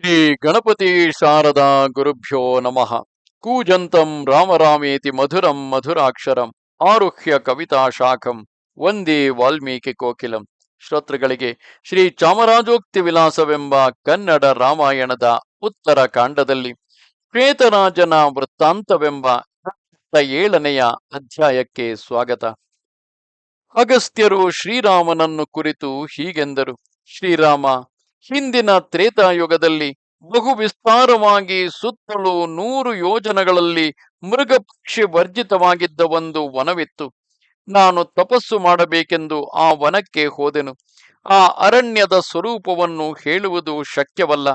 ಶ್ರೀ ಗಣಪತಿ ಶಾರದಾ ಗುರುಭ್ಯೋ ನಮಃ. ಕೂಜಂತಂ ರಾಮರಾಮೇತಿ ಮಧುರಂ ಮಧುರಾಕ್ಷರಂ ಆರುಹ್ಯ ಕವಿತಾ ಶಾಖಂ ವಂದೇ ವಾಲ್ಮೀಕಿ ಕೋಕಿಲಂ. ಶ್ರೋತೃಗಳಿಗೆ ಶ್ರೀ ಚಾಮರಾಜೋಕ್ತಿ ವಿಲಾಸವೆಂಬ ಕನ್ನಡ ರಾಮಾಯಣದ ಉತ್ತರ ಕಾಂಡದಲ್ಲಿ ಶ್ವೇತರಾಜನ ವೃತ್ತಾಂತವೆಂಬ ಏಳನೆಯ ಅಧ್ಯಾಯಕ್ಕೆ ಸ್ವಾಗತ. ಅಗಸ್ತ್ಯರು ಶ್ರೀರಾಮನನ್ನು ಕುರಿತು ಹೀಗೆಂದರು. ಶ್ರೀರಾಮ ಹಿಂದಿನ ತ್ರೇತಾಯುಗದಲ್ಲಿ ಬಹು ವಿಸ್ತಾರವಾಗಿ ಸುತ್ತಲೂ ನೂರು ಯೋಜನಗಳಲ್ಲಿ ಮೃಗ ಪಕ್ಷಿ ವರ್ಜಿತವಾಗಿದ್ದ ಒಂದು ವನವಿತ್ತು. ನಾನು ತಪಸ್ಸು ಮಾಡಬೇಕೆಂದು ಆ ವನಕ್ಕೆ ಹೋದೆನು. ಆ ಅರಣ್ಯದ ಸ್ವರೂಪವನ್ನು ಹೇಳುವುದು ಶಕ್ಯವಲ್ಲ.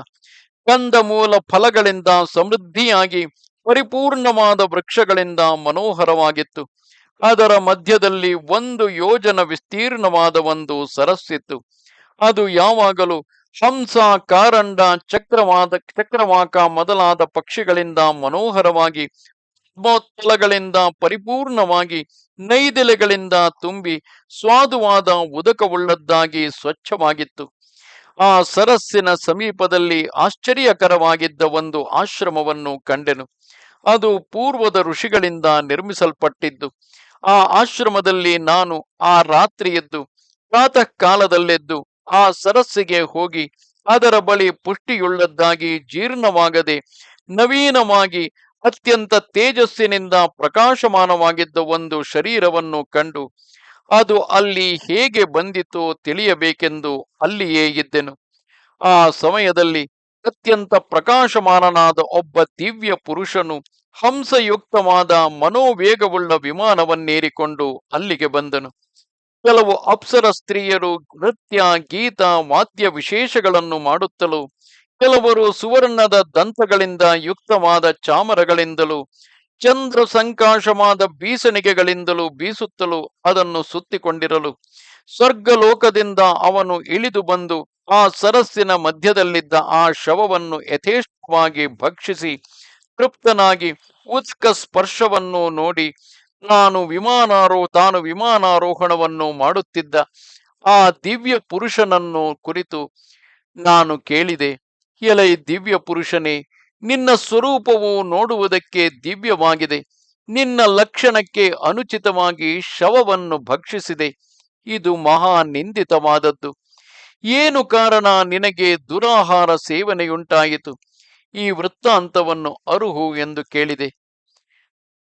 ಕಂದ ಮೂಲ ಫಲಗಳಿಂದ ಸಮೃದ್ಧಿಯಾಗಿ ಪರಿಪೂರ್ಣವಾದ ವೃಕ್ಷಗಳಿಂದ ಮನೋಹರವಾಗಿತ್ತು. ಅದರ ಮಧ್ಯದಲ್ಲಿ ಒಂದು ಯೋಜನ ವಿಸ್ತೀರ್ಣವಾದ ಒಂದು ಸರಸ್ಸಿತ್ತು. ಅದು ಯಾವಾಗಲೂ ಹಂಸ ಕಾರಂಡ ಚಕ್ರವಾದ, ಚಕ್ರವಾಕ ಮೊದಲಾದ ಪಕ್ಷಿಗಳಿಂದ ಮನೋಹರವಾಗಿ ಪದ್ಮೋತ್ತಲಗಳಿಂದ ಪರಿಪೂರ್ಣವಾಗಿ, ನೈದೆಲೆಗಳಿಂದ ತುಂಬಿ ಸ್ವಾದುವಾದ ಉದಕವುಳ್ಳದ್ದಾಗಿ ಸ್ವಚ್ಛವಾಗಿತ್ತು. ಆ ಸರಸ್ಸಿನ ಸಮೀಪದಲ್ಲಿ ಆಶ್ಚರ್ಯಕರವಾಗಿದ್ದ ಒಂದು ಆಶ್ರಮವನ್ನು ಕಂಡೆನು. ಅದು ಪೂರ್ವದ ಋಷಿಗಳಿಂದ ನಿರ್ಮಿಸಲ್ಪಟ್ಟಿದ್ದು. ಆ ಆಶ್ರಮದಲ್ಲಿ ನಾನು ಆ ರಾತ್ರಿಯದ್ದು ಪ್ರಾತಃ ಕಾಲದಲ್ಲೆದ್ದು ಆ ಸರಸ್ಸಿಗೆ ಹೋಗಿ ಅದರ ಬಳಿ ಪುಷ್ಟಿಯುಳ್ಳದ್ದಾಗಿ ಜೀರ್ಣವಾಗದೆ ನವೀನವಾಗಿ ಅತ್ಯಂತ ತೇಜಸ್ಸಿನಿಂದ ಪ್ರಕಾಶಮಾನವಾಗಿದ್ದ ಒಂದು ಶರೀರವನ್ನು ಕಂಡು ಅದು ಅಲ್ಲಿ ಹೇಗೆ ಬಂದಿತೋ ತಿಳಿಯಬೇಕೆಂದು ಅಲ್ಲಿಯೇ ಇದ್ದೆನು. ಆ ಸಮಯದಲ್ಲಿ ಅತ್ಯಂತ ಪ್ರಕಾಶಮಾನನಾದ ಒಬ್ಬ ದಿವ್ಯ ಪುರುಷನು ಹಂಸಯುಕ್ತವಾದ ಮನೋವೇಗವುಳ್ಳ ವಿಮಾನವನ್ನೇರಿಕೊಂಡು ಅಲ್ಲಿಗೆ ಬಂದನು. ಕೆಲವು ಅಪ್ಸರ ಸ್ತ್ರೀಯರು ನೃತ್ಯ, ಗೀತ, ವಾದ್ಯ ವಿಶೇಷಗಳನ್ನು ಮಾಡುತ್ತಲೂ, ಕೆಲವರು ಸುವರ್ಣದ ದಂತಗಳಿಂದ ಯುಕ್ತವಾದ ಚಾಮರಗಳಿಂದಲೂ, ಚಂದ್ರ ಸಂಕಾಶವಾದ ಬೀಸಣಿಗೆಗಳಿಂದಲೂ ಬೀಸುತ್ತಲೂ ಅದನ್ನು ಸುತ್ತಿಕೊಂಡಿರಲು, ಸ್ವರ್ಗಲೋಕದಿಂದ ಅವನು ಇಳಿದು ಬಂದು ಆ ಸರಸ್ಸಿನ ಮಧ್ಯದಲ್ಲಿದ್ದ ಆ ಶವವನ್ನು ಯಥೇಷ್ಟವಾಗಿ ಭಕ್ಷಿಸಿ, ತೃಪ್ತನಾಗಿ ಉತ್ಕ ಸ್ಪರ್ಶವನ್ನು ನೋಡಿ ನಾನು ವಿಮಾನಾರೋ, ತಾನು ವಿಮಾನಾರೋಹಣವನ್ನು ಮಾಡುತ್ತಿದ್ದ ಆ ದಿವ್ಯ ಪುರುಷನನ್ನು ಕುರಿತು ನಾನು ಕೇಳಿದೆ. ಎಲೈ ದಿವ್ಯ ಪುರುಷನೇ, ನಿನ್ನ ಸ್ವರೂಪವು ನೋಡುವುದಕ್ಕೆ ದಿವ್ಯವಾಗಿದೆ. ನಿನ್ನ ಲಕ್ಷಣಕ್ಕೆ ಅನುಚಿತವಾಗಿ ಶವವನ್ನು ಭಕ್ಷಿಸಿದೆ. ಇದು ಮಹಾ ನಿಂದಿತವಾದದ್ದು ಏನು ಕಾರಣ ನಿನಗೆ ದುರಾಹಾರ ಸೇವನೆಯುಂಟಾಯಿತು? ಈ ವೃತ್ತಾಂತವನ್ನು ಅರುಹು ಎಂದು ಕೇಳಿದೆ.